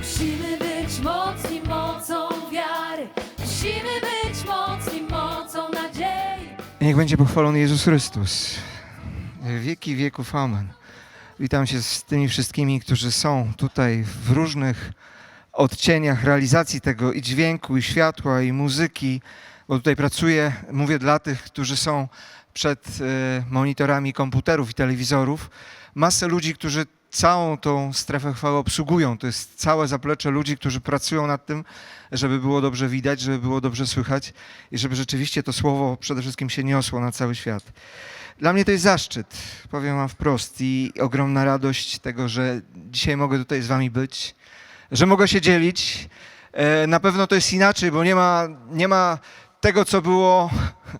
Musimy być mocni mocą wiary. Musimy być mocni mocą nadziei. Niech będzie pochwalony Jezus Chrystus. Wieki wieków. Amen. Witam się z tymi wszystkimi, którzy są tutaj w różnych odcieniach realizacji tego i dźwięku, i światła, i muzyki, bo tutaj pracuję, mówię dla tych, którzy są przed e, monitorami komputerów i telewizorów. Masę ludzi, którzy całą tą strefę chwały obsługują. To jest całe zaplecze ludzi, którzy pracują nad tym, żeby było dobrze widać, żeby było dobrze słychać i żeby rzeczywiście to słowo przede wszystkim się niosło na cały świat. Dla mnie to jest zaszczyt, powiem wam wprost, i ogromna radość tego, że dzisiaj mogę tutaj z wami być, że mogę się dzielić. E, Na pewno to jest inaczej, bo nie ma, nie ma tego, co było,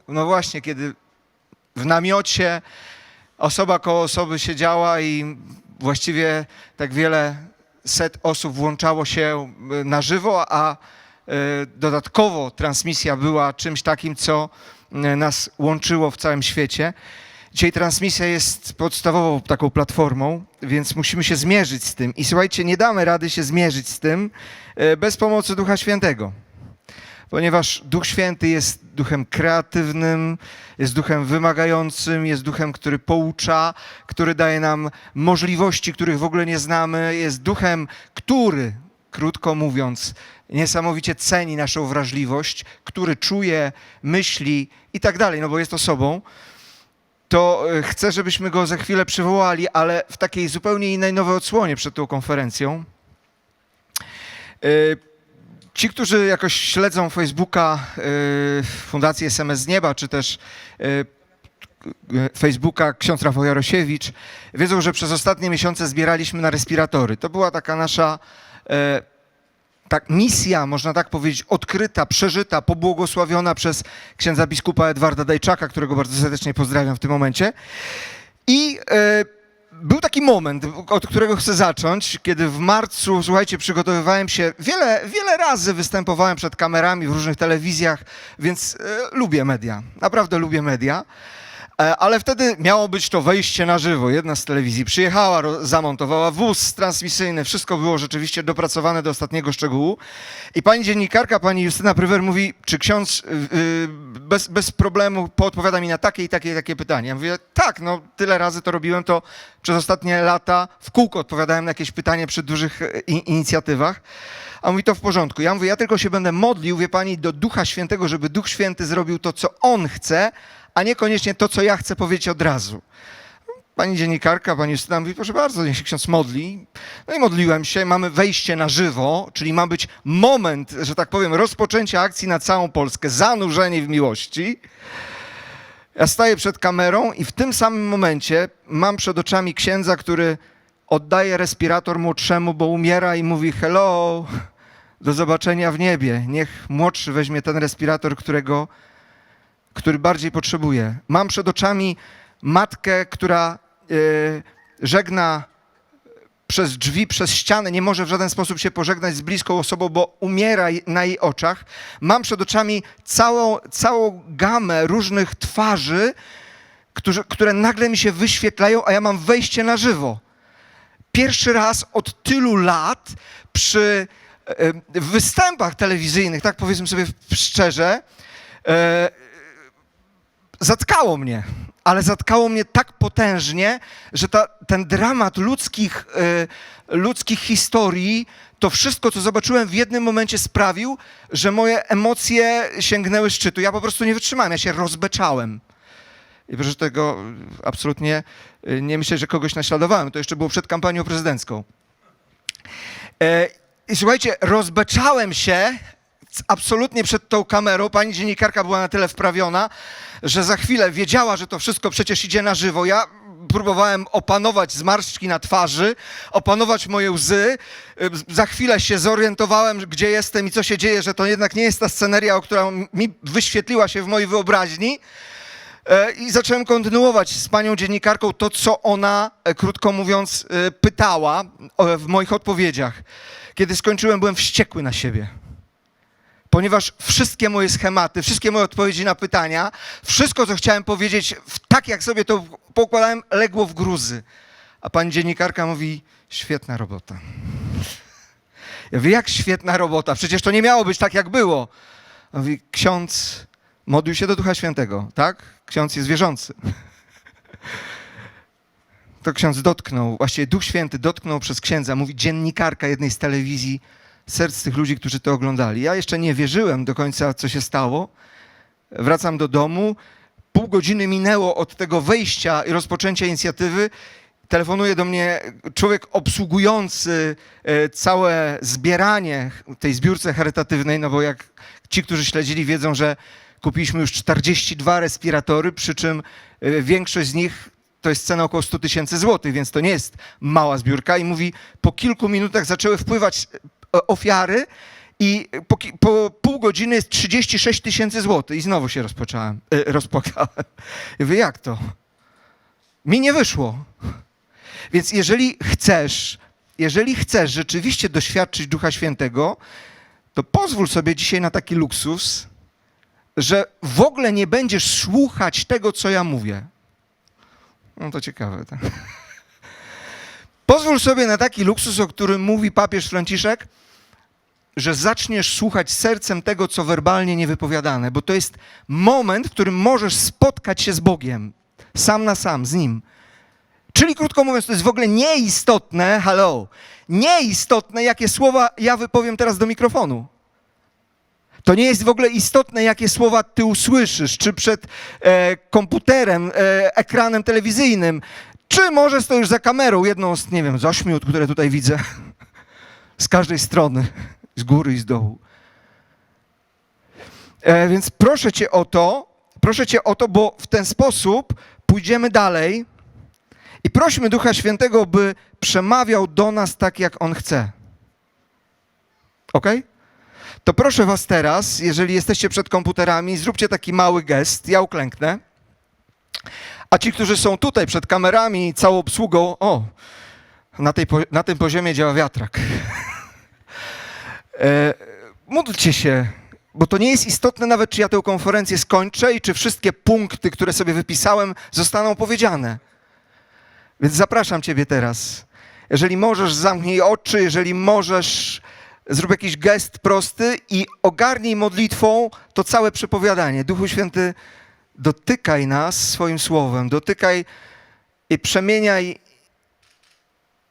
no właśnie, kiedy w namiocie osoba koło osoby siedziała i właściwie tak wiele set osób włączało się e, na żywo, a e, dodatkowo transmisja była czymś takim, co e, nas łączyło w całym świecie. Dzisiaj transmisja jest podstawową taką platformą, więc musimy się zmierzyć z tym. I słuchajcie, nie damy rady się zmierzyć z tym bez pomocy Ducha Świętego ponieważ Duch Święty jest duchem kreatywnym, jest duchem wymagającym, jest duchem, który poucza, który daje nam możliwości, których w ogóle nie znamy, jest duchem, który, krótko mówiąc, niesamowicie ceni naszą wrażliwość, który czuje, myśli i tak dalej, no bo jest osobą. To e, chcę, żebyśmy go za chwilę przywołali, ale w takiej zupełnie innej nowej odsłonie przed tą konferencją. Ci, którzy jakoś śledzą Facebooka y, Fundacji SMS z Nieba, czy też y, Facebooka ksiądz Rafał Jarosiewicz, wiedzą, że przez ostatnie miesiące zbieraliśmy na respiratory. To była taka nasza e, tak, misja, można tak powiedzieć, odkryta, przeżyta, pobłogosławiona przez księdza biskupa Edwarda Dajczaka, którego bardzo serdecznie pozdrawiam w tym momencie. I e, był taki moment, od którego chcę zacząć, kiedy w marcu, słuchajcie, przygotowywałem się, wiele, wiele razy występowałem przed kamerami w różnych telewizjach, więc e, lubię media, naprawdę lubię media. E, Ale wtedy miało być to wejście na żywo. Jedna z telewizji przyjechała, zamontowała wóz transmisyjny, wszystko było rzeczywiście dopracowane do ostatniego szczegółu. I pani dziennikarka, pani Justyna Prywer mówi, czy ksiądz y, y, bez, bez problemu poodpowiada mi na takie i takie takie pytania. Ja mówię, tak, no tyle razy to robiłem, to przez ostatnie lata w kółko odpowiadałem na jakieś pytanie przy dużych e, i, inicjatywach. A mówi, to w porządku. Ja mówię, ja tylko się będę modlił, wie pani, do Ducha Świętego, żeby Duch Święty zrobił to, co On chce, a niekoniecznie to, co ja chcę powiedzieć od razu. Pani dziennikarka, pani Justyna mówi, proszę bardzo, niech się ksiądz modli. No i modliłem się, mamy wejście na żywo, czyli ma być moment, że tak powiem, rozpoczęcia akcji na całą Polskę, zanurzenie w miłości. Ja staję przed kamerą i w tym samym momencie mam przed oczami księdza, który oddaje respirator młodszemu, bo umiera i mówi hello, do zobaczenia w niebie. Niech młodszy weźmie ten respirator, którego, który bardziej potrzebuje. Mam przed oczami matkę, która yy, żegna przez drzwi, przez ścianę, nie może w żaden sposób się pożegnać z bliską osobą, bo umiera na jej oczach. Mam przed oczami całą, całą gamę różnych twarzy, którzy, które nagle mi się wyświetlają, a ja mam wejście na żywo. Pierwszy raz od tylu lat przy e, w występach telewizyjnych, tak powiedzmy sobie szczerze, e, zatkało mnie, ale zatkało mnie tak potężnie, że ta, ten dramat ludzkich, e, ludzkich historii, to wszystko, co zobaczyłem w jednym momencie sprawił, że moje emocje sięgnęły szczytu. Ja po prostu nie wytrzymałem, ja się rozbeczałem. I proszę tego absolutnie e, nie myślę, że kogoś naśladowałem. To jeszcze było przed kampanią prezydencką. E, I słuchajcie, rozbeczałem się absolutnie przed tą kamerą. Pani dziennikarka była na tyle wprawiona, że za chwilę wiedziała, że to wszystko przecież idzie na żywo. Ja próbowałem opanować zmarszczki na twarzy, opanować moje łzy. Y, Za chwilę się zorientowałem, gdzie jestem i co się dzieje, że to jednak nie jest ta sceneria, o która mi wyświetliła się w mojej wyobraźni. E, I zacząłem kontynuować z panią dziennikarką to, co ona, e, krótko mówiąc, e, pytała w moich odpowiedziach. Kiedy skończyłem, byłem wściekły na siebie. Ponieważ wszystkie moje schematy, wszystkie moje odpowiedzi na pytania, wszystko, co chciałem powiedzieć, tak jak sobie to pokładałem, legło w gruzy. A pani dziennikarka mówi: świetna robota. Ja mówię, jak świetna robota, przecież to nie miało być tak, jak było. Mówi, ksiądz modlił się do Ducha Świętego, tak? Ksiądz jest wierzący. To ksiądz dotknął, właściwie Duch Święty dotknął przez księdza, mówi dziennikarka jednej z telewizji, serc tych ludzi, którzy to oglądali. Ja jeszcze nie wierzyłem do końca, co się stało. Wracam do domu, pół godziny minęło od tego wejścia i rozpoczęcia inicjatywy. Telefonuje do mnie człowiek obsługujący e, całe zbieranie tej zbiórce charytatywnej, no bo jak ci, którzy śledzili, wiedzą, że kupiliśmy już 42 respiratory, przy czym e, większość z nich to jest cena około 100 tysięcy złotych, więc to nie jest mała zbiórka. I mówi, po kilku minutach zaczęły wpływać ofiary i po, po pół godziny jest 36 tysięcy złotych. I znowu się rozpocząłem, e, rozpłakałem. I mówię, jak to? Mi nie wyszło. Więc jeżeli chcesz, jeżeli chcesz rzeczywiście doświadczyć Ducha Świętego, to pozwól sobie dzisiaj na taki luksus, że w ogóle nie będziesz słuchać tego, co ja mówię. No to ciekawe. Tak? Pozwól sobie na taki luksus, o którym mówi papież Franciszek, że zaczniesz słuchać sercem tego, co werbalnie niewypowiadane, bo to jest moment, w którym możesz spotkać się z Bogiem, sam na sam, z Nim. Czyli krótko mówiąc, to jest w ogóle nieistotne, hello, nieistotne, jakie słowa ja wypowiem teraz do mikrofonu. To nie jest w ogóle istotne, jakie słowa ty usłyszysz, czy przed e, komputerem, e, ekranem telewizyjnym, czy może stoisz za kamerą, jedną z, nie wiem, z ośmiu, które tutaj widzę, z każdej strony, z góry i z dołu. E, więc proszę cię o to, proszę cię o to, bo w ten sposób pójdziemy dalej i prośmy Ducha Świętego, by przemawiał do nas tak, jak On chce. Ok? To proszę Was teraz, jeżeli jesteście przed komputerami, zróbcie taki mały gest. Ja uklęknę. A ci, którzy są tutaj przed kamerami całą obsługą, o, na, tej, na tym poziomie działa wiatrak. e, módlcie się, bo to nie jest istotne nawet, czy ja tę konferencję skończę i czy wszystkie punkty, które sobie wypisałem, zostaną powiedziane. Więc zapraszam Ciebie teraz. Jeżeli możesz, zamknij oczy, jeżeli możesz, zrób jakiś gest prosty i ogarnij modlitwą to całe przepowiadanie. Duchu Święty, dotykaj nas swoim słowem, dotykaj i przemieniaj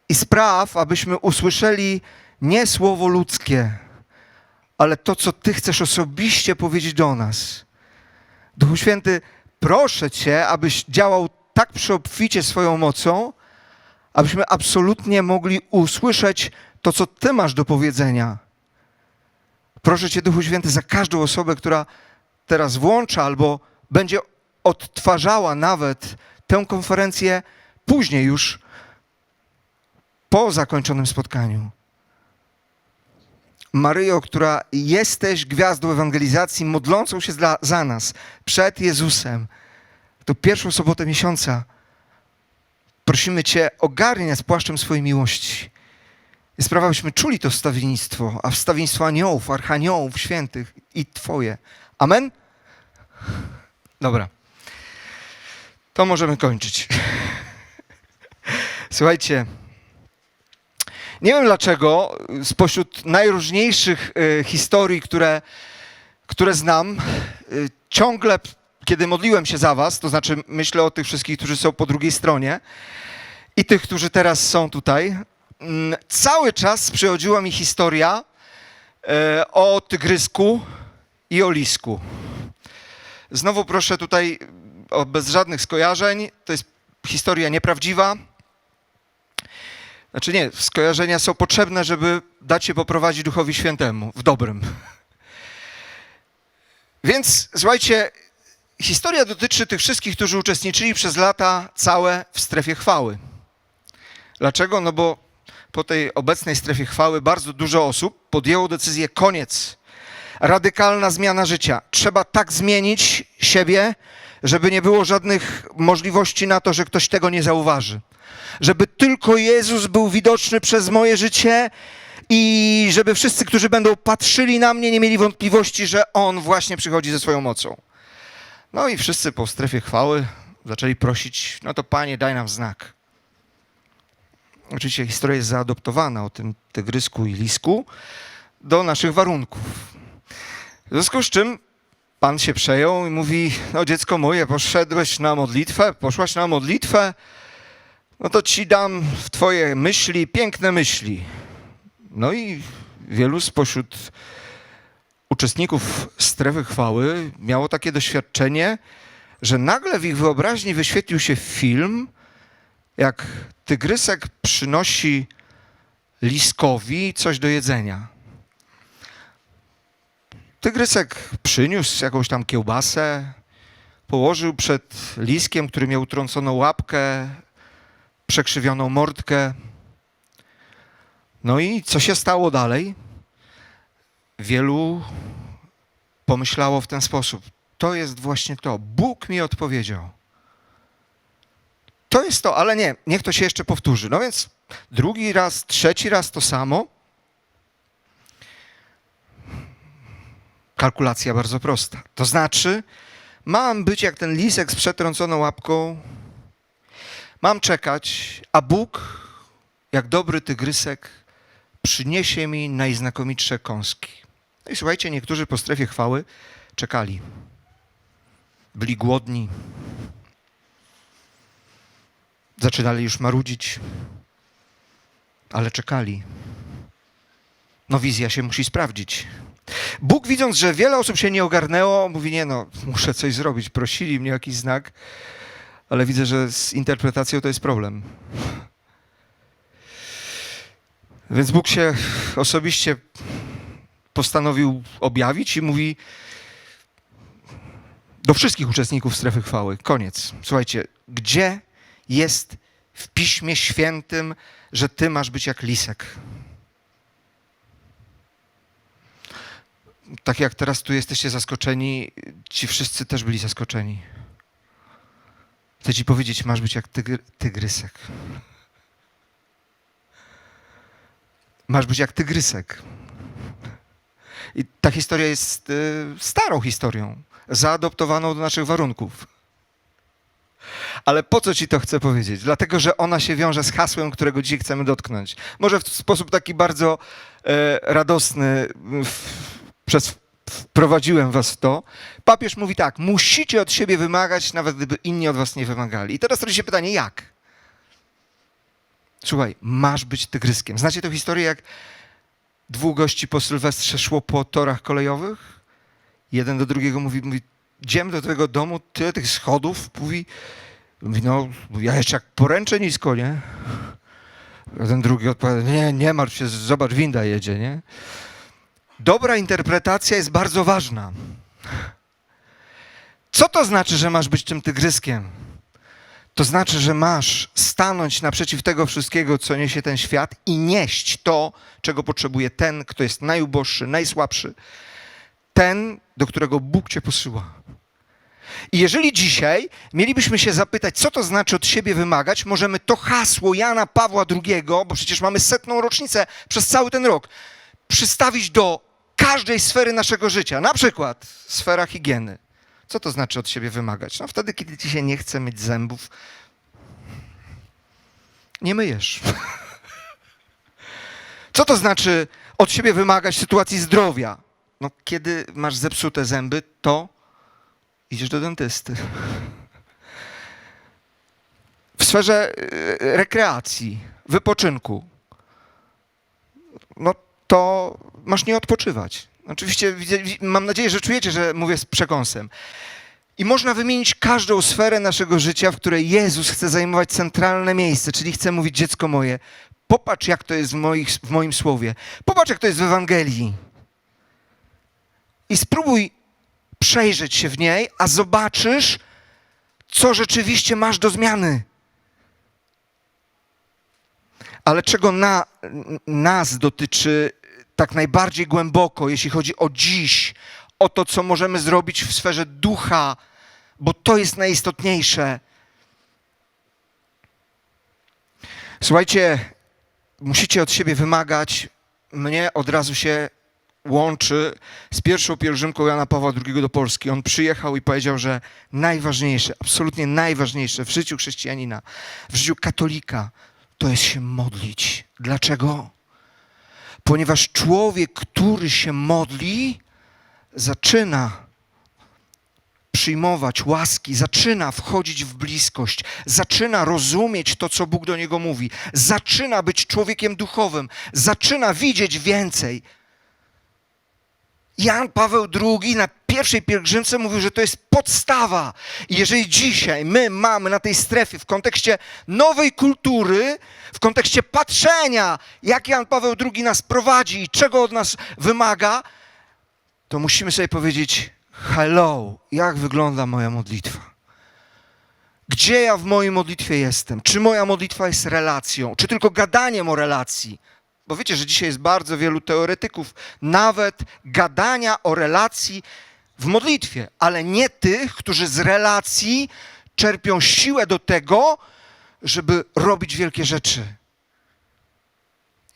i spraw, abyśmy usłyszeli nie słowo ludzkie, ale to, co Ty chcesz osobiście powiedzieć do nas. Duchu Święty, proszę Cię, abyś działał tak przeobficie swoją mocą, abyśmy absolutnie mogli usłyszeć to, co Ty masz do powiedzenia. Proszę Cię, Duchu Święty, za każdą osobę, która teraz włącza albo będzie odtwarzała nawet tę konferencję później już, po zakończonym spotkaniu. Maryjo, która jesteś gwiazdą ewangelizacji, modlącą się dla, za nas przed Jezusem, to pierwszą sobotę miesiąca prosimy Cię, ogarnij nas płaszczem swojej miłości. I sprawa, byśmy czuli to wstawiennictwo, a wstawiennictwo aniołów, archaniołów, świętych i Twoje. Amen? Dobra. To możemy kończyć. Słuchajcie, nie wiem dlaczego, spośród najróżniejszych y, historii, które, które znam, y, ciągle, kiedy modliłem się za Was, to znaczy myślę o tych wszystkich, którzy są po drugiej stronie i tych, którzy teraz są tutaj, mm, cały czas przychodziła mi historia e, o tygrysku i o lisku. Znowu proszę tutaj o, bez żadnych skojarzeń, to jest historia nieprawdziwa. Znaczy nie, skojarzenia są potrzebne, żeby dać się poprowadzić Duchowi Świętemu w dobrym. Więc słuchajcie, historia dotyczy tych wszystkich, którzy uczestniczyli przez lata całe w strefie chwały. Dlaczego? No bo po tej obecnej strefie chwały bardzo dużo osób podjęło decyzję koniec. Radykalna zmiana życia. Trzeba tak zmienić siebie, żeby nie było żadnych możliwości na to, że ktoś tego nie zauważy. Żeby tylko Jezus był widoczny przez moje życie i żeby wszyscy, którzy będą patrzyli na mnie, nie mieli wątpliwości, że On właśnie przychodzi ze swoją mocą. No i wszyscy po strefie chwały zaczęli prosić, no to Panie, daj nam znak. oczywiście historia jest zaadoptowana o tym tygrysku i lisku do naszych warunków. W związku z czym Pan się przejął i mówi, no dziecko moje, poszedłeś na modlitwę, poszłaś na modlitwę, no to ci dam w twoje myśli piękne myśli. No i wielu spośród uczestników strefy chwały miało takie doświadczenie, że nagle w ich wyobraźni wyświetlił się film, jak tygrysek przynosi liskowi coś do jedzenia. Tygrysek przyniósł jakąś tam kiełbasę, położył przed liskiem, który miał utrąconą łapkę, przekrzywioną mordkę. No i co się stało dalej? Wielu pomyślało w ten sposób. To jest właśnie to. Bóg mi odpowiedział. To jest to, ale nie, niech to się jeszcze powtórzy. No więc drugi raz, trzeci raz to samo. Kalkulacja bardzo prosta. To znaczy, mam być jak ten lisek z przetrąconą łapką, mam czekać, a Bóg, jak dobry tygrysek, przyniesie mi najznakomitsze kąski. No i słuchajcie, niektórzy po strefie chwały czekali. Byli głodni. Zaczynali już marudzić, ale czekali. No wizja się musi sprawdzić. Bóg widząc, że wiele osób się nie ogarnęło, mówi, nie no, muszę coś zrobić. Prosili mnie o jakiś znak, ale widzę, że z interpretacją to jest problem. Więc Bóg się osobiście postanowił objawić i mówi do wszystkich uczestników strefy chwały. Koniec. Słuchajcie, gdzie jest w Piśmie Świętym, że ty masz być jak lisek? Tak jak teraz tu jesteście zaskoczeni, ci wszyscy też byli zaskoczeni. Chcę ci powiedzieć, masz być jak tygry, tygrysek. Masz być jak tygrysek. I ta historia jest y, starą historią, zaadoptowaną do naszych warunków. Ale po co ci to chcę powiedzieć? Dlatego, że ona się wiąże z hasłem, którego dzisiaj chcemy dotknąć. Może w sposób taki bardzo e, radosny w, przez, wprowadziłem was w to. Papież mówi tak, musicie od siebie wymagać, nawet gdyby inni od was nie wymagali. I teraz rodzi się pytanie, jak? Słuchaj, masz być tygryskiem. Znacie tę historię, jak dwóch gości po Sylwestrze szło po torach kolejowych? Jeden do drugiego mówi, mówi idziemy do twojego domu, tyle tych schodów, mówi, mówi no, ja jeszcze jak poręczę nisko, nie? A ten drugi odpowiada, nie, nie martw się, zobacz, winda jedzie, nie? Dobra interpretacja jest bardzo ważna. Co to znaczy, że masz być tym tygryskiem? To znaczy, że masz stanąć naprzeciw tego wszystkiego, co niesie ten świat i nieść to, czego potrzebuje ten, kto jest najuboższy, najsłabszy, ten, do którego Bóg cię posyła. I jeżeli dzisiaj mielibyśmy się zapytać, co to znaczy od siebie wymagać, możemy to hasło Jana Pawła II, bo przecież mamy setną rocznicę przez cały ten rok, przystawić do każdej sfery naszego życia. Na przykład sfera higieny. Co to znaczy od siebie wymagać? No wtedy, kiedy ci się nie chce myć zębów, nie myjesz. Co to znaczy od siebie wymagać sytuacji zdrowia? No, kiedy masz zepsute zęby, to idziesz do dentysty. W sferze y, rekreacji, wypoczynku, no to masz nie odpoczywać. Oczywiście mam nadzieję, że czujecie, że mówię z przekąsem. I można wymienić każdą sferę naszego życia, w której Jezus chce zajmować centralne miejsce, czyli chce mówić dziecko moje. Popatrz, jak to jest w, moich, w moim słowie. Popatrz, jak to jest w Ewangelii. I spróbuj przejrzeć się w niej, a zobaczysz, co rzeczywiście masz do zmiany. Ale czego na, nas dotyczy tak najbardziej głęboko, jeśli chodzi o dziś, o to, co możemy zrobić w sferze ducha, bo to jest najistotniejsze. Słuchajcie, musicie od siebie wymagać. Mnie od razu się łączy z pierwszą pielgrzymką Jana Pawła II do Polski. On przyjechał i powiedział, że najważniejsze, absolutnie najważniejsze w życiu chrześcijanina, w życiu katolika, to jest się modlić. Dlaczego? Ponieważ człowiek, który się modli, zaczyna przyjmować łaski, zaczyna wchodzić w bliskość, zaczyna rozumieć to, co Bóg do niego mówi, zaczyna być człowiekiem duchowym, zaczyna widzieć więcej. Jan Paweł II na pierwszej pielgrzymce mówił, że to jest podstawa. I jeżeli dzisiaj my mamy na tej strefie w kontekście nowej kultury, w kontekście patrzenia, jak Jan Paweł II nas prowadzi i czego od nas wymaga, to musimy sobie powiedzieć: Hello, jak wygląda moja modlitwa? Gdzie ja w mojej modlitwie jestem? Czy moja modlitwa jest relacją, czy tylko gadaniem o relacji? Bo wiecie, że dzisiaj jest bardzo wielu teoretyków, nawet gadania o relacji w modlitwie, ale nie tych, którzy z relacji czerpią siłę do tego, żeby robić wielkie rzeczy.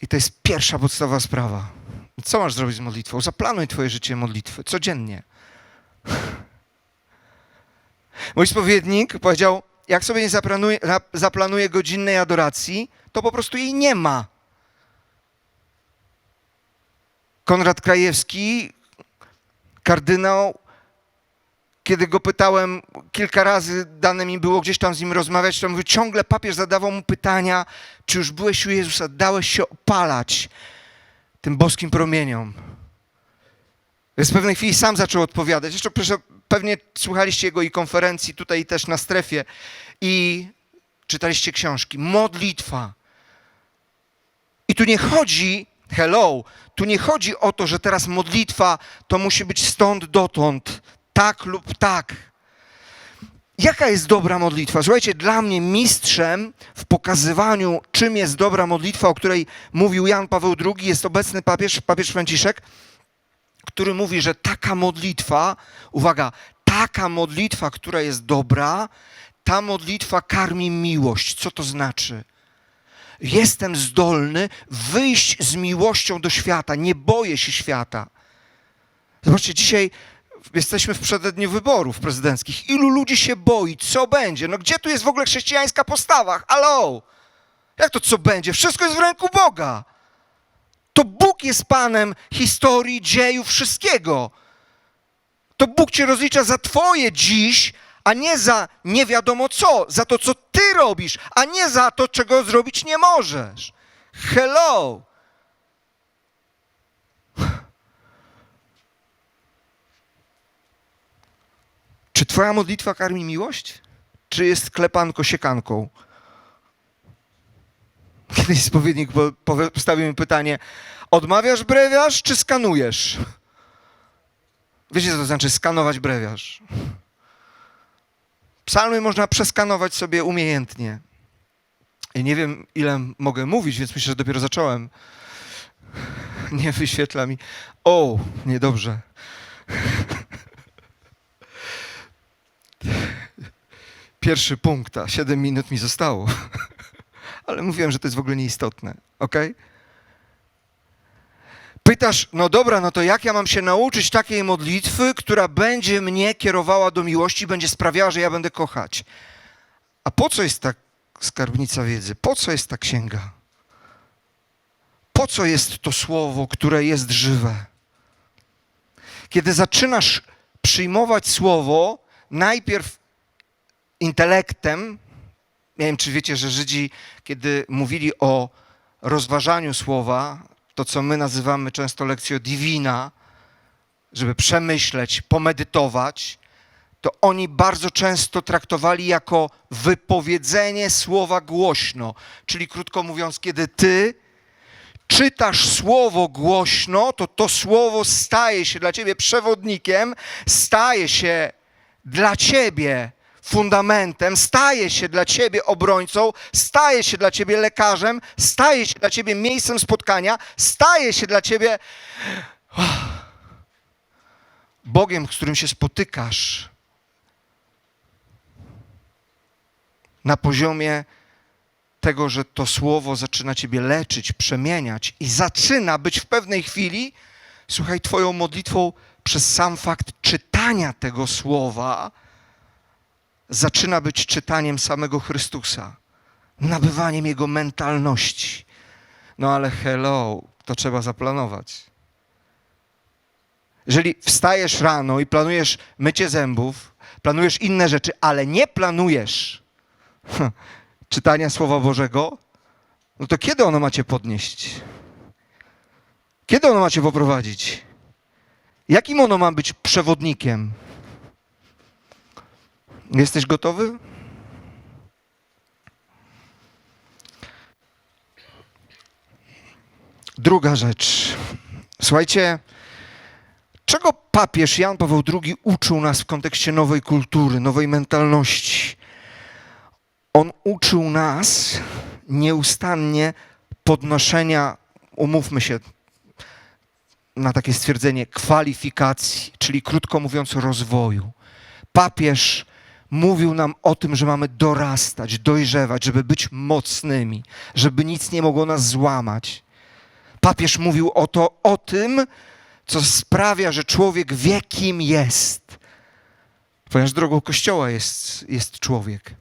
I to jest pierwsza podstawowa sprawa. Co masz zrobić z modlitwą? Zaplanuj twoje życie modlitwy codziennie. Mój spowiednik powiedział, jak sobie nie zaplanuje, zaplanuje godzinnej adoracji, to po prostu jej nie ma. Konrad Krajewski, kardynał, kiedy go pytałem kilka razy, dane mi było gdzieś tam z nim rozmawiać, to mówił, ciągle papież zadawał mu pytania, czy już byłeś u Jezusa, dałeś się opalać tym boskim promieniom. Więc w pewnej chwili sam zaczął odpowiadać. Zresztą proszę, pewnie słuchaliście jego i konferencji tutaj też na strefie i czytaliście książki. Modlitwa. I tu nie chodzi, hello, tu nie chodzi o to, że teraz modlitwa to musi być stąd dotąd, tak lub tak. Jaka jest dobra modlitwa? Słuchajcie, dla mnie mistrzem w pokazywaniu, czym jest dobra modlitwa, o której mówił Jan Paweł II, jest obecny papież, papież Franciszek, który mówi, że taka modlitwa, uwaga, taka modlitwa, która jest dobra, ta modlitwa karmi miłość. Co to znaczy? Jestem zdolny wyjść z miłością do świata, nie boję się świata. Zobaczcie, dzisiaj jesteśmy w przededniu wyborów prezydenckich. Ilu ludzi się boi? Co będzie? No gdzie tu jest w ogóle chrześcijańska postawa? Halo! Jak to co będzie? Wszystko jest w ręku Boga. To Bóg jest Panem historii, dziejów, wszystkiego. To Bóg cię rozlicza za twoje dziś, a nie za nie wiadomo co, za to, co ty robisz, a nie za to, czego zrobić nie możesz. Hello! Czy twoja modlitwa karmi miłość? Czy jest klepanko siekanką? Kiedyś spowiednik po- powie- postawił mi pytanie, odmawiasz brewiarz czy skanujesz? Wiecie, co to znaczy skanować brewiarz? Psalmy można przeskanować sobie umiejętnie. I nie wiem, ile mogę mówić, więc myślę, że dopiero zacząłem. Nie wyświetla mi. O, niedobrze. Pierwszy punkt, a 7 minut mi zostało. Ale mówiłem, że to jest w ogóle nieistotne, ok? Pytasz, no dobra, no to jak ja mam się nauczyć takiej modlitwy, która będzie mnie kierowała do miłości, będzie sprawiała, że ja będę kochać? A po co jest ta skarbnica wiedzy? Po co jest ta księga? Po co jest to słowo, które jest żywe? Kiedy zaczynasz przyjmować słowo, najpierw intelektem, nie wiem, czy wiecie, że Żydzi, kiedy mówili o rozważaniu słowa, to co my nazywamy często lekcją divina, żeby przemyśleć, pomedytować, to oni bardzo często traktowali jako wypowiedzenie słowa głośno. Czyli krótko mówiąc, kiedy ty czytasz słowo głośno, to to słowo staje się dla ciebie przewodnikiem, staje się dla ciebie fundamentem, staje się dla ciebie obrońcą, staje się dla ciebie lekarzem, staje się dla ciebie miejscem spotkania, staje się dla ciebie Bogiem, z którym się spotykasz na poziomie tego, że to słowo zaczyna ciebie leczyć, przemieniać i zaczyna być w pewnej chwili, słuchaj, twoją modlitwą przez sam fakt czytania tego słowa, zaczyna być czytaniem samego Chrystusa. nabywaniem jego mentalności. No ale hello, to trzeba zaplanować. Jeżeli wstajesz rano i planujesz mycie zębów, planujesz inne rzeczy, ale nie planujesz czytania Słowa Bożego, no to kiedy ono macie podnieść? Kiedy ono macie poprowadzić? Jakim ono ma być przewodnikiem? Jesteś gotowy? Druga rzecz. Słuchajcie, czego papież Jan Paweł II uczył nas w kontekście nowej kultury, nowej mentalności? On uczył nas nieustannie podnoszenia, umówmy się na takie stwierdzenie, kwalifikacji, czyli krótko mówiąc rozwoju. Papież mówił nam o tym, że mamy dorastać, dojrzewać, żeby być mocnymi, żeby nic nie mogło nas złamać. Papież mówił o to, o tym, co sprawia, że człowiek wie, kim jest. Ponieważ drogą Kościoła jest, jest człowiek.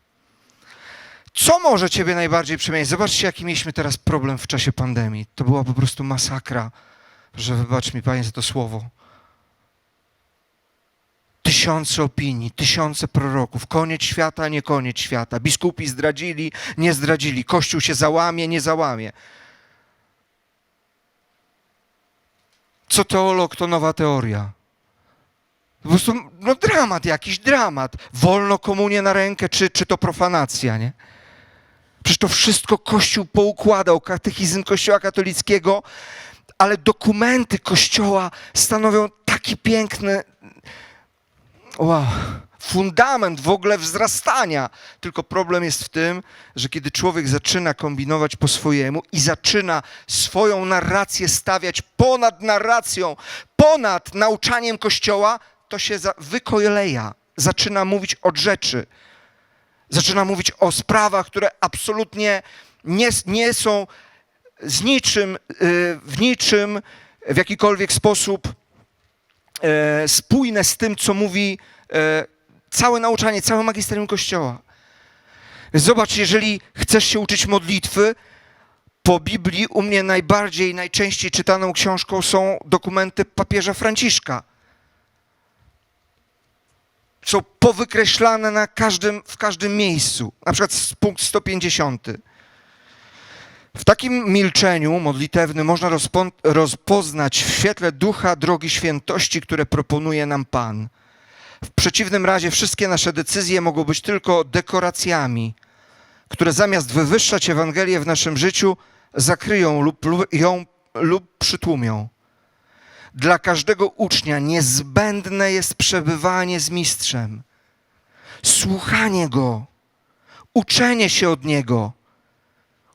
Co może Ciebie najbardziej przemienić? Zobaczcie, jaki mieliśmy teraz problem w czasie pandemii. To była po prostu masakra, że wybacz mi, Panie, za to słowo. Tysiące opinii, tysiące proroków, koniec świata, nie koniec świata. Biskupi zdradzili, nie zdradzili. Kościół się załamie, nie załamie. Co teolog, to nowa teoria. Po prostu no, dramat jakiś, dramat. Wolno komunię na rękę, czy, czy to profanacja, nie? Przecież to wszystko Kościół poukładał, katechizm Kościoła katolickiego, ale dokumenty Kościoła stanowią taki piękny wow, fundament w ogóle wzrastania. Tylko problem jest w tym, że kiedy człowiek zaczyna kombinować po swojemu i zaczyna swoją narrację stawiać ponad narracją, ponad nauczaniem Kościoła, to się wykoleja. Zaczyna mówić od rzeczy. Zaczyna mówić o sprawach, które absolutnie nie, nie są z niczym, y, w niczym, w jakikolwiek sposób spójne z tym, co mówi e, całe nauczanie, całe magisterium Kościoła. Zobacz, jeżeli chcesz się uczyć modlitwy, po Biblii u mnie najbardziej, najczęściej czytaną książką są dokumenty papieża Franciszka. Są powykreślane na każdym, w każdym miejscu. Na przykład punkt 150. W takim milczeniu modlitewnym można rozpon- rozpoznać w świetle ducha drogi świętości, które proponuje nam Pan. W przeciwnym razie wszystkie nasze decyzje mogą być tylko dekoracjami, które zamiast wywyższać Ewangelię w naszym życiu, zakryją lub, lub ją lub przytłumią. Dla każdego ucznia niezbędne jest przebywanie z mistrzem, słuchanie go, uczenie się od niego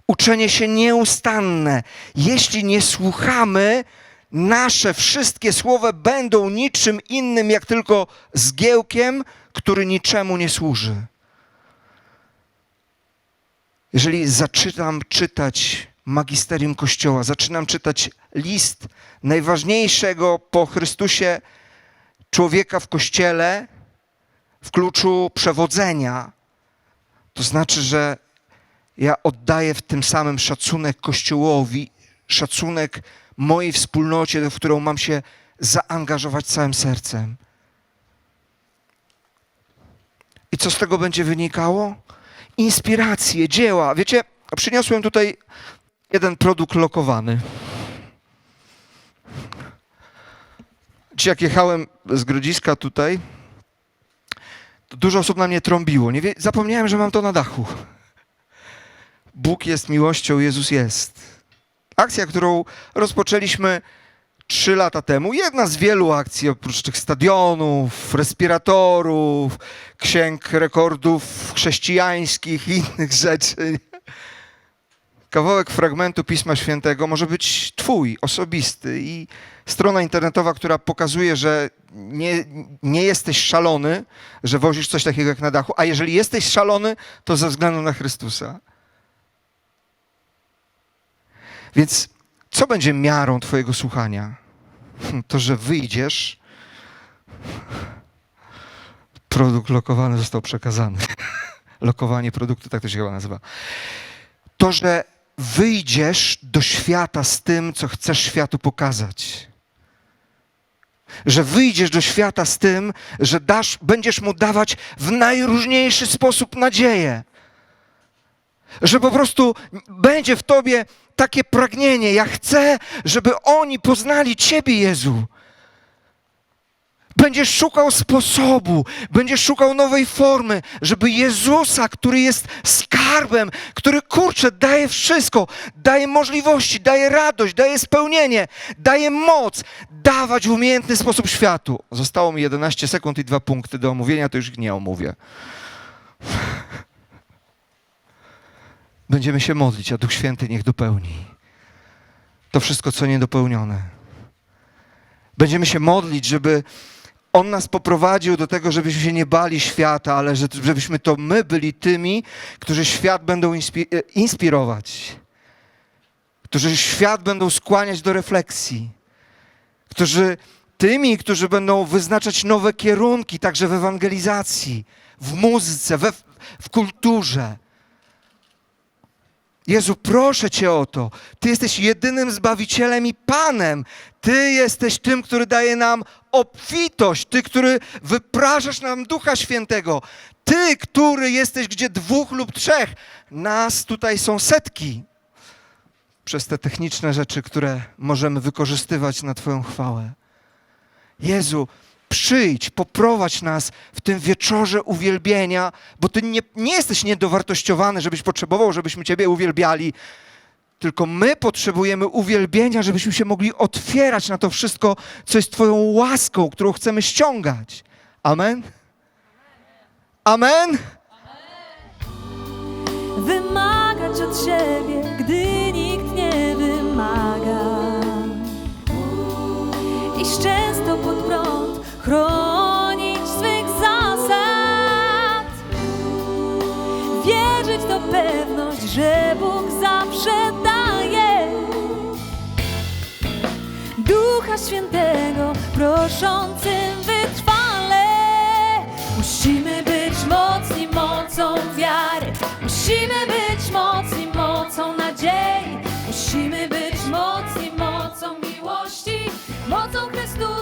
uczenie się nieustanne. Jeśli nie słuchamy, nasze wszystkie słowa będą niczym innym, jak tylko zgiełkiem, który niczemu nie służy. Jeżeli zaczynam czytać magisterium Kościoła, zaczynam czytać list najważniejszego po Chrystusie człowieka w Kościele, w kluczu przewodzenia, to znaczy, że ja oddaję w tym samym szacunek Kościołowi, szacunek mojej wspólnocie, w którą mam się zaangażować całym sercem. I co z tego będzie wynikało? Inspiracje, dzieła. Wiecie, przyniosłem tutaj jeden produkt lokowany. Dzisiaj jak jechałem z Grodziska tutaj, to dużo osób na mnie trąbiło. Nie wie, zapomniałem, że mam to na dachu. Bóg jest miłością, Jezus jest. Akcja, którą rozpoczęliśmy trzy lata temu. Jedna z wielu akcji, oprócz tych stadionów, respiratorów, księg rekordów chrześcijańskich i innych rzeczy. Kawałek fragmentu Pisma Świętego może być Twój, osobisty i strona internetowa, która pokazuje, że nie, nie jesteś szalony, że wozisz coś takiego jak na dachu, a jeżeli jesteś szalony, to ze względu na Chrystusa. Więc co będzie miarą Twojego słuchania? Hm, To, że wyjdziesz, produkt lokowany został przekazany. Lokowanie produktu, tak to się chyba nazywa. to, że wyjdziesz do świata z tym, co chcesz światu pokazać. Że wyjdziesz do świata z tym, że dasz, będziesz mu dawać w najróżniejszy sposób nadzieję. Że po prostu będzie w tobie takie pragnienie. Ja chcę, żeby oni poznali Ciebie, Jezu. Będziesz szukał sposobu, będziesz szukał nowej formy, żeby Jezusa, który jest skarbem, który kurczę, daje wszystko, daje możliwości, daje radość, daje spełnienie, daje moc, dawać w umiejętny sposób światu. Zostało mi 11 sekund i dwa punkty do omówienia, to już ich nie omówię. Będziemy się modlić, a Duch Święty niech dopełni to wszystko, co niedopełnione. Będziemy się modlić, żeby On nas poprowadził do tego, żebyśmy się nie bali świata, ale że- żebyśmy to my byli tymi, którzy świat będą e, inspirować, którzy świat będą skłaniać do refleksji, którzy tymi, którzy będą wyznaczać nowe kierunki, także w ewangelizacji, w muzyce, we, w kulturze. Jezu, proszę Cię o to. Ty jesteś jedynym Zbawicielem i Panem. Ty jesteś tym, który daje nam obfitość. Ty, który wyprażasz nam Ducha Świętego. Ty, który jesteś gdzie dwóch lub trzech. Nas tutaj są setki. Przez te techniczne rzeczy, które możemy wykorzystywać na Twoją chwałę. Jezu, przyjdź, poprowadź nas w tym wieczorze uwielbienia, bo Ty nie, nie jesteś niedowartościowany, żebyś potrzebował, żebyśmy Ciebie uwielbiali, tylko my potrzebujemy uwielbienia, żebyśmy się mogli otwierać na to wszystko, co jest Twoją łaską, którą chcemy ściągać. Amen? Amen? Wymagać od siebie, gdy chronić swych zasad, wierzyć to pewność, że Bóg zawsze daje. Ducha Świętego proszącym wytrwale, musimy być mocni mocą wiary, musimy być mocni mocą nadziei, musimy być mocni mocą miłości, mocą Chrystusa.